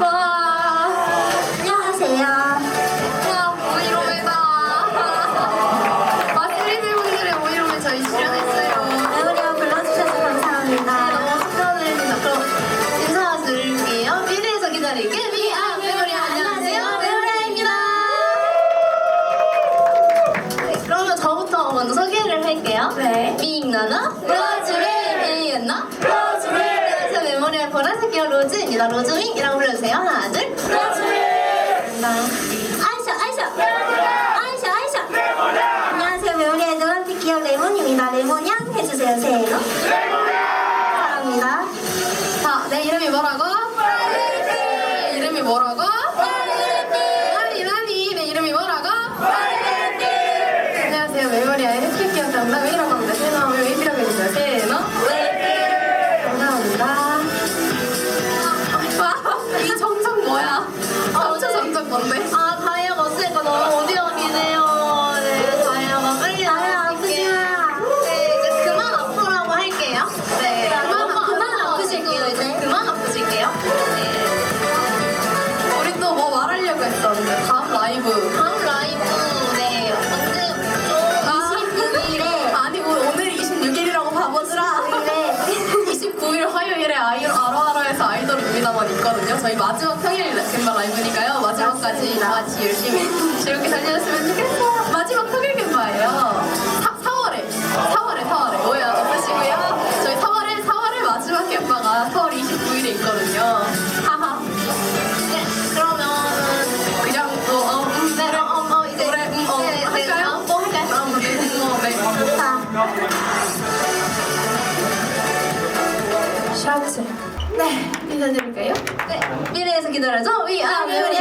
와, 안녕하세요. 와, 오이로메다. 마스리들 분들의 오이로메 저희 출연했어요. 배우려 불러주셔서 감사합니다. 너무 축하드립니다. 그럼 인사드릴게요. 미래에서 기다릴게. 미아 메모리 안녕하세요. 메모리아입니다. 네, 그러면 저부터 먼저 소개를 할게요. 네. 미익나나 로즈웨 로즈입니다. 로즈윙이라고 불러주세요. 하나, 둘. 로즈웨이. 아이샤, 아이샤. 아이샤, 아이샤. 안녕하세요. 배우리의 노란빛 기억 레몬입니다. 레몬양 해주세요. 새 이름. 사랑합니다. 자, 내 이름이 뭐라고? 내 이름이 뭐라고? 너무 오디언이네요. 네 다이아가 빨리 다이아 나와줄게요. 아프지 네 이제 그만 아프라고 할게요. 네 너무 그만 아프실게요, 하시고 이제. 그만 아프실게요. 네. 우리 또 뭐 말하려고 했었는데 다음 라이브 아이돌 루미나만 있거든요 저희 마지막 평일 gem바 라이브니까요 마지막까지 다 같이 열심히 즐겁게 달려줬으면 좋겠어요 마지막 평일 gem바예요 4월에 4월에 4월에 오해 안 없으시고요 저희 4월에 4월에 마지막 gem바가 4월 29일에 있거든요 하하 네, 그러면은 그냥 또 어, 음, 네, 어, 어, 어, 이제 노래 음, 어, 네, 네, 할까요? 또 할까요? 아, 네, 음, 어, 네. 좋다. 샤워하세요. 네, 인사드릴까요? 네, 미래에서 기다려줘. 메모리아 지금까지 메모리